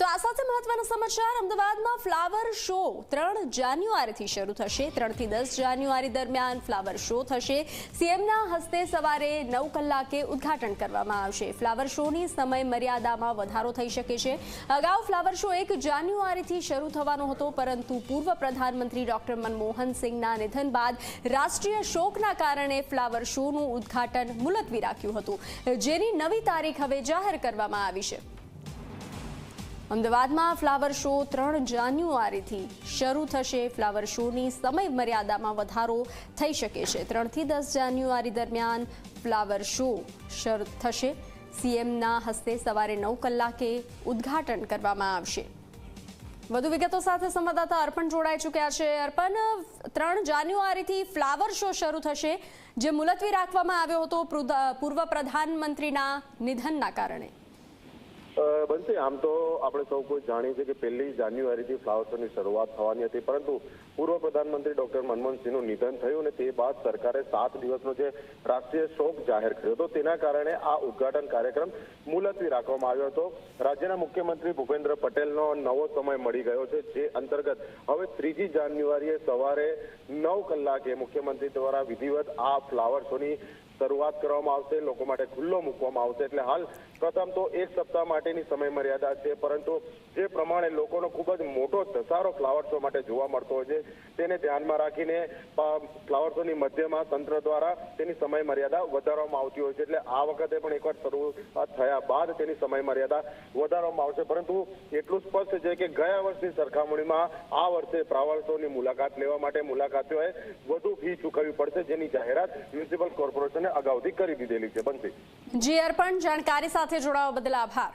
તો આ સાથે મહત્વના સમાચાર, અમદાવાદમાં ફ્લાવર શો ત્રણ જાન્યુઆરીથી શરૂ થશે. ત્રણથી દસ જાન્યુઆરી દરમિયાન ફ્લાવર શો થશે. સીએમના હસ્તે સવારે નવ કલાકે ઉદ્ઘાટન કરવામાં આવશે. ફ્લાવર શોની સમય મર્યાદામાં વધારો થઈ શકે છે. અગાઉ ફ્લાવર શો એક જાન્યુઆરીથી શરૂ થવાનો હતો, પરંતુ પૂર્વ પ્રધાનમંત્રી ડોક્ટર મનમોહન સિંહના નિધન બાદ રાષ્ટ્રીય શોકના કારણે ફ્લાવર શોનું ઉદ્ઘાટન મુલતવી રાખ્યું હતું. જેની નવી તારીખ હવે જાહેર કરવામાં આવી છે. અમદાવાદમાં ફ્લાવર શો ત્રણ જાન્યુઆરીથી શરૂ થશે. ફ્લાવર શોની સમય મર્યાદામાં વધારો થઈ શકે છે. ત્રણથી દસ જાન્યુઆરી દરમિયાન ફ્લાવર શો શરૂ થશે. સીએમના હસ્તે સવારે નવ કલાકે ઉદ્ઘાટન કરવામાં આવશે. વધુ વિગતો સાથે સંવાદદાતા અર્પણ જોડાઈ ચૂક્યા છે. અર્પણ, ત્રણ જાન્યુઆરીથી ફ્લાવર શો શરૂ થશે, જે મુલતવી રાખવામાં આવ્યો હતો. પૂર્વ પ્રધાનમંત્રીના નિધનના કારણે. બંસી આમ તો આપણે સૌ કોઈ જાણીએ છીએ કે પહેલી જાન્યુઆરીથી ફ્લાવર શોની શરૂઆત થવાની હતી, પરંતુ પૂર્વ પ્રધાનમંત્રી ડોક્ટર મનમોહનસિંહનું નિધન થયું અને તે બાદ સરકારે સાત દિવસનો જે રાષ્ટ્રીય શોક જાહેર કર્યો હતો, તેના કારણે આ ઉદ્ઘાટન કાર્યક્રમ મુલતવી રાખવામાં આવ્યો હતો. રાજ્યના મુખ્યમંત્રી ભૂપેન્દ્ર પટેલનો નવો સમય મળી ગયો છે, જે અંતર્ગત હવે ત્રીજી જાન્યુઆરીએ સવારે નવ કલાકે મુખ્યમંત્રી દ્વારા વિધિવત આ ફ્લાવર શોની શરૂઆત કરવામાં આવશે. લોકો માટે ખુલ્લો મૂકવામાં આવશે. એટલે હાલ પ્રથમ તો એક સપ્તાહ માટેની સમય મર્યાદા છે. પરંતુ જે પ્રમાણે લોકોનો ખૂબ જ મોટો ધસારો ફ્લાવર શો માટે જોવા મળતો હોય છે, તેને ધ્યાનમાં રાખીને ફ્લાવર શોની મધ્યમાં તંત્ર દ્વારા તેની સમય મર્યાદા વધારવામાં આવતી હોય છે. એટલે આ વખતે પણ એકવાર શરૂઆત થયા બાદ તેની સમય મર્યાદા વધારવામાં આવશે. પરંતુ એટલું સ્પષ્ટ છે કે ગયા વર્ષની સરખામણીમાં આ વર્ષે ફ્લાવર શોની મુલાકાત લેવા માટે મુલાકાતીઓએ વધુ ફી ચૂકવવી પડશે. જેની જાહેરાત મ્યુનિસિપલ કોર્પોરેશને અગાઉથી કરી દીધેલી છે બનતી. જી અર્પણ જાણકારી સાથે જોડાવા બદલ આભાર.